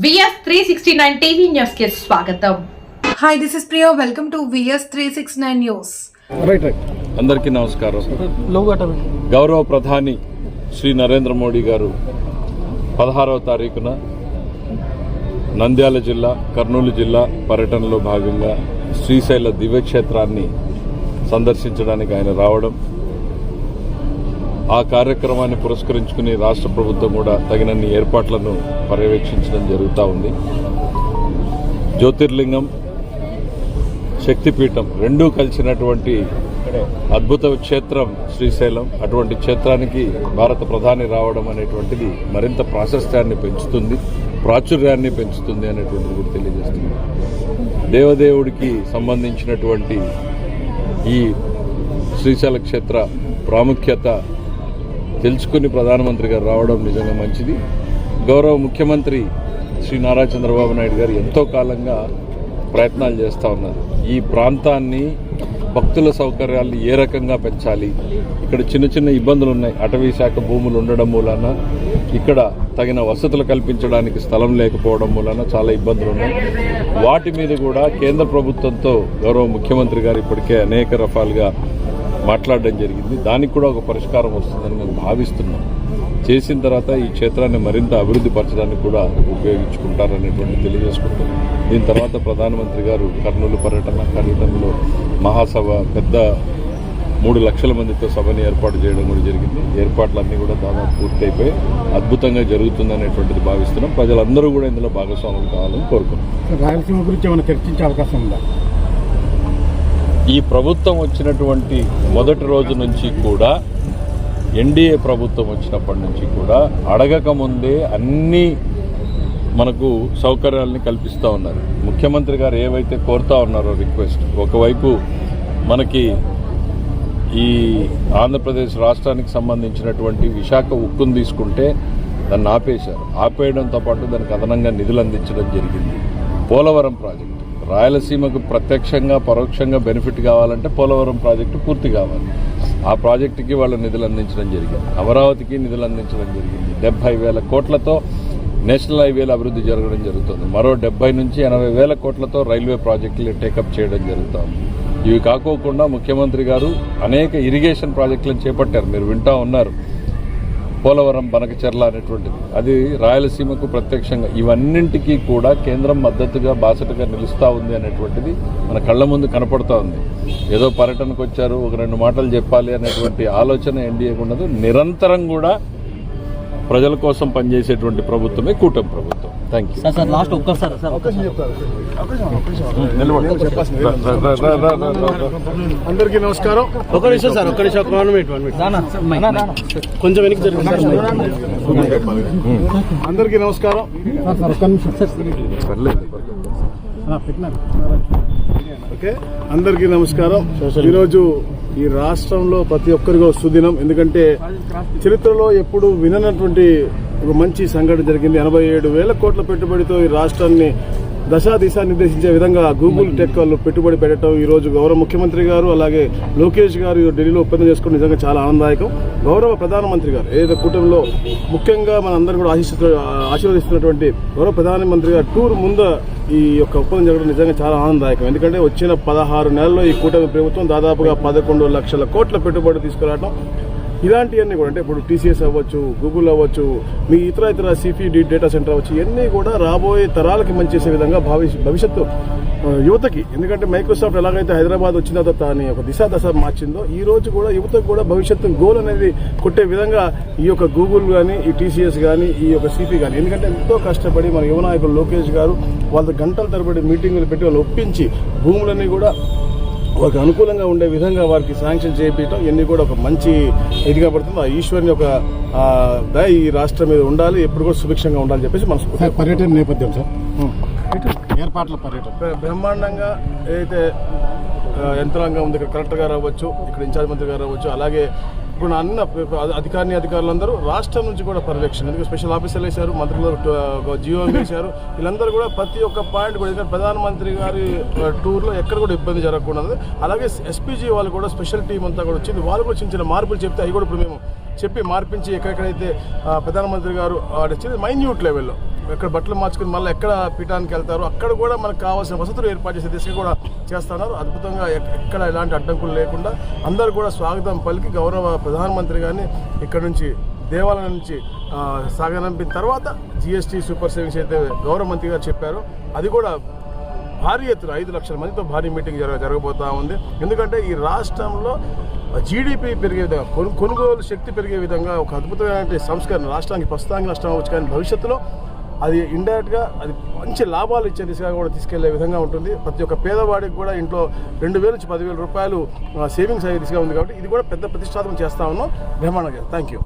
VS three sixty nine TV న్యూస్కి స్వాగతం Hi, this is Priya. Welcome to VS 369 News. Right right అందరికీ నమస్కారం గౌరవ ప్రధాని శ్రీ నరేంద్ర మోడీ గారు పదహారవ తారీఖున నంద్యాల జిల్లా కర్నూలు జిల్లా పర్యటనలో భాగంగా శ్రీశైల దివ్యక్షేత్రాన్ని సందర్శించడానికి ఆయన రావడం ఆ కార్యక్రమాన్ని పురస్కరించుకుని రాష్ట్ర ప్రభుత్వం కూడా తగినన్ని ఏర్పాట్లను పర్యవేక్షించడం జరుగుతూ ఉంది. జ్యోతిర్లింగం శక్తిపీఠం రెండూ కలిసినటువంటి అద్భుత క్షేత్రం శ్రీశైలం. అటువంటి క్షేత్రానికి భారత ప్రధాని రావడం అనేటువంటిది మరింత ప్రాశస్త్యాన్ని పెంచుతుంది ప్రాచుర్యాన్ని పెంచుతుంది అనేటువంటిది కూడా తెలియజేస్తుంది. దేవదేవుడికి సంబంధించినటువంటి ఈ శ్రీశైల క్షేత్ర ప్రాముఖ్యత తెలుసుకుని ప్రధానమంత్రి గారు రావడం నిజంగా మంచిది. గౌరవ ముఖ్యమంత్రి శ్రీ నారా చంద్రబాబు నాయుడు గారు ఎంతో కాలంగా ప్రయత్నాలు చేస్తూ ఉన్నారు. ఈ ప్రాంతాన్ని భక్తుల సౌకర్యాలు ఏ రకంగా పెంచాలి? ఇక్కడ చిన్న చిన్న ఇబ్బందులు ఉన్నాయి. అటవీ శాఖ భూములు ఉండడం మూలాన ఇక్కడ తగిన వసతులు కల్పించడానికి స్థలం లేకపోవడం మూలన చాలా ఇబ్బందులు ఉన్నాయి. వాటి మీద కూడా కేంద్ర ప్రభుత్వంతో గౌరవ ముఖ్యమంత్రి గారు ఇప్పటికే అనేక రకాలుగా మాట్లాడడం జరిగింది. దానికి కూడా ఒక పరిష్కారం వస్తుందని మేము భావిస్తున్నాం చేసిన తర్వాత ఈ క్షేత్రాన్ని మరింత అభివృద్ధి పరచడానికి కూడా ఉపయోగించుకుంటారనేటువంటి తెలియజేసుకుంటాం దీని తర్వాత ప్రధానమంత్రి గారు కర్నూలు పర్యటన కర్యటనలో మహాసభ పెద్ద మూడు లక్షల మందితో సభని ఏర్పాటు చేయడం కూడా జరిగింది. ఏర్పాట్లన్నీ కూడా దాదాపు పూర్తయిపోయి అద్భుతంగా జరుగుతుందనేటువంటిది భావిస్తున్నాం. ప్రజలందరూ కూడా ఇందులో భాగస్వాములు కావాలని కోరుకుంటున్నాం. రాయలసీమ గురించి ఏమైనా చర్చించే అవకాశం ఉందా? ఈ ప్రభుత్వం వచ్చినటువంటి మొదటి రోజు నుంచి కూడా ఎన్డీఏ ప్రభుత్వం వచ్చినప్పటి నుంచి కూడా అడగక ముందే అన్ని మనకు సౌకర్యాలని కల్పిస్తూ ఉన్నారు. ముఖ్యమంత్రి గారు ఏవైతే కోరుతా ఉన్నారో రిక్వెస్ట్ ఒకవైపు మనకి ఈ ఆంధ్రప్రదేశ్ రాష్ట్రానికి సంబంధించినటువంటి విశాఖ ఉక్కును తీసుకుంటే దాన్ని ఆపేశారు. ఆపేయడంతో పాటు దానికి అదనంగా నిధులు అందించడం జరిగింది. పోలవరం ప్రాజెక్టు. రాయలసీమకు ప్రత్యక్షంగా పరోక్షంగా బెనిఫిట్ కావాలంటే పోలవరం ప్రాజెక్టు పూర్తి కావాలి. ఆ ప్రాజెక్టుకి వాళ్ళు నిధులు అందించడం జరిగింది. అమరావతికి నిధులు అందించడం జరిగింది. డెబ్బై వేల కోట్లతో నేషనల్ హైవేలు అభివృద్ధి జరగడం జరుగుతుంది. మరో డెబ్బై నుంచి ఎనభై వేల కోట్లతో రైల్వే ప్రాజెక్టులు టేకప్ చేయడం జరుగుతుంది. ఇవి కాకోకుండా ముఖ్యమంత్రి గారు అనేక ఇరిగేషన్ ప్రాజెక్టులను చేపట్టారు. మీరు వింటా ఉన్నారు. పోలవరం బనకచెర్ల అనేటువంటిది. అది రాయలసీమకు ప్రత్యక్షంగా ఇవన్నింటికీ కూడా కేంద్రం మద్దతుగా బాసటగా నిలుస్తూ ఉంది అనేటువంటిది మన కళ్ళ ముందు కనపడుతూ ఉంది. ఏదో పర్యటనకు వచ్చారు ఒక రెండు మాటలు చెప్పాలి అనేటువంటి ఆలోచన ఎన్డీఏకు ఉండదు నిరంతరం కూడా ప్రజల కోసం పనిచేసేటువంటి ప్రభుత్వమే కూటమి ప్రభుత్వం. Thank you sir sir last ఒక్కసారి సార్ అందరికీ నమస్కారం. ఒక నిమిషం సార్ ఒక్క నిమిషం వన్ మినిట్ వన్ మినిట్. కొంచెం వెనక్కి జరిగింది అందరికీ నమస్కారం. ఓకే. అందరికీ నమస్కారం. ఈరోజు ఈ రాష్ట్రంలో ప్రతి ఒక్కరిగా సుదినం ఎందుకంటే చరిత్రలో ఎప్పుడు విననటువంటి ఒక మంచి సంఘటన జరిగింది. ఎనభై ఏడు వేల కోట్ల పెట్టుబడితో ఈ రాష్ట్రాన్ని దశా దిశ నిర్దేశించే విధంగా గూగుల్ టెక్ వాళ్ళు పెట్టుబడి పెట్టడం ఈ రోజు గౌరవ ముఖ్యమంత్రి గారు అలాగే లోకేష్ గారు ఢిల్లీలో ఒప్పందం చేసుకోవడం నిజంగా చాలా ఆనందదాయకం. గౌరవ ప్రధానమంత్రి గారు ఏదైతే కూటమిలో ముఖ్యంగా మన అందరూ కూడా ఆశిస్తు ఆశీర్వదిస్తున్నటువంటి గౌరవ ప్రధానమంత్రి గారు టూర్ ముందు ఈ యొక్క ఒప్పందం జరగడం నిజంగా చాలా ఆనందదాయకం. ఎందుకంటే వచ్చిన పదహారు నెలల్లో ఈ కూటమి ప్రభుత్వం దాదాపుగా పదకొండు లక్షల కోట్ల పెట్టుబడి తీసుకురావడం ఇలాంటివన్నీ కూడా అంటే ఇప్పుడు టీసీఎస్ అవ్వచ్చు గూగుల్ అవ్వచ్చు మీ ఇతర ఇతర సిపిడి డేటా సెంటర్ అవ్వచ్చు ఇవన్నీ కూడా రాబోయే తరాలకి మంచి చేసే విధంగా భావి భవిష్యత్తు యువతకి. ఎందుకంటే మైక్రోసాఫ్ట్ ఎలాగైతే హైదరాబాద్ వచ్చిన తర్వాత దాని ఒక దిశ దశ మార్చిందో ఈ రోజు కూడా యువతకు కూడా భవిష్యత్తు గోల్ అనేది కొట్టే విధంగా ఈ యొక్క గూగుల్ కానీ ఈ టీసీఎస్ కానీ ఈ యొక్క సిపి కానీ ఎందుకంటే ఎంతో కష్టపడి మన యువ నాయకులు లోకేష్ గారు వాళ్ళ గంటల తరబడి మీటింగులు పెట్టి వాళ్ళు ఒప్పించి భూములన్నీ కూడా వారికి అనుకూలంగా ఉండే విధంగా వారికి శాంక్షన్ చేయించడం ఇవన్నీ కూడా ఒక మంచి ఇదిగా పడుతుంది. ఆ ఈశ్వరుని ఒక ఈ రాష్ట్రం మీద ఉండాలి ఎప్పుడు కూడా సుభిక్షంగా ఉండాలని చెప్పేసి మనసు పర్యటన నేపథ్యం సార్. ఏర్పాట్ల పర్యటన. బ్ర- బ్రహ్మాండంగా ఏదైతే యంత్రాంగం ఉంది ఇక్కడ కలెక్టర్ గారు అవ్వచ్చు ఇక్కడ ఇన్ఛార్జ్ మంత్రి గారు అవ్వచ్చు అలాగే ఇప్పుడు అన్న అధికారిని అధికారులందరూ రాష్ట్రం నుంచి కూడా పర్యవేక్షణ. ఎందుకంటే స్పెషల్ ఆఫీసర్లు వేశారు మంత్రులు జియో వేశారు. వీళ్ళందరూ కూడా ప్రతి ఒక్క పాయింట్ కూడా ఎందుకంటే ప్రధానమంత్రి గారి టూర్లో ఎక్కడ కూడా ఇబ్బంది జరగకూడదు అలాగే ఎస్పీజీ వాళ్ళు కూడా స్పెషల్ టీం అంతా కూడా వచ్చింది. వాళ్ళు కూడా చిన్న చిన్న మార్పులు చెప్తే అవి కూడా ఇప్పుడు మేము చెప్పి మార్పించి ఎక్కడెక్కడైతే ప్రధానమంత్రి గారు మైన్యూట్ లెవెల్లో ఎక్కడ బట్టలు మార్చుకుని మళ్ళీ ఎక్కడ పీఠానికి వెళ్తారో అక్కడ కూడా మనకు కావాల్సిన వసతులు ఏర్పాటు చేసే దిశగా కూడా చేస్తున్నారు. అద్భుతంగా ఎక్కడ ఎలాంటి అడ్డంకులు లేకుండా అందరూ కూడా స్వాగతం పలికి గౌరవ ప్రధానమంత్రి గారిని ఇక్కడ నుంచి దేవాలయం నుంచి సాగనంపిన తర్వాత జిఎస్టీ సూపర్ సేవింగ్స్ అయితే గౌరవ మంత్రి గారు చెప్పారు. అది కూడా భారీ ఎత్తున ఐదు లక్షల మందితో భారీ మీటింగ్ జరగ జరగబోతా ఉంది. ఎందుకంటే ఈ రాష్ట్రంలో జీడిపి పెరిగే విధంగా కొను కొనుగోలు శక్తి పెరిగే విధంగా ఒక అద్భుతమైన సంస్కరణ రాష్ట్రానికి ప్రస్తుతానికి నష్టం అవ్వచ్చు కానీ భవిష్యత్తులో అది ఇండైరెక్ట్గా అది మంచి లాభాలు ఇచ్చే దిశగా కూడా తీసుకెళ్ళే విధంగా ఉంటుంది. ప్రతి ఒక్క పేదవాడికి కూడా ఇంట్లో రెండు వేల నుంచి పదివేల రూపాయలు సేవింగ్స్ అయ్యే దిశగా ఉంది కాబట్టి ఇది కూడా పెద్ద ప్రతిష్టాత్మకం చేస్తా ఉన్నాం. బ్రహ్మాండంగా. Thank you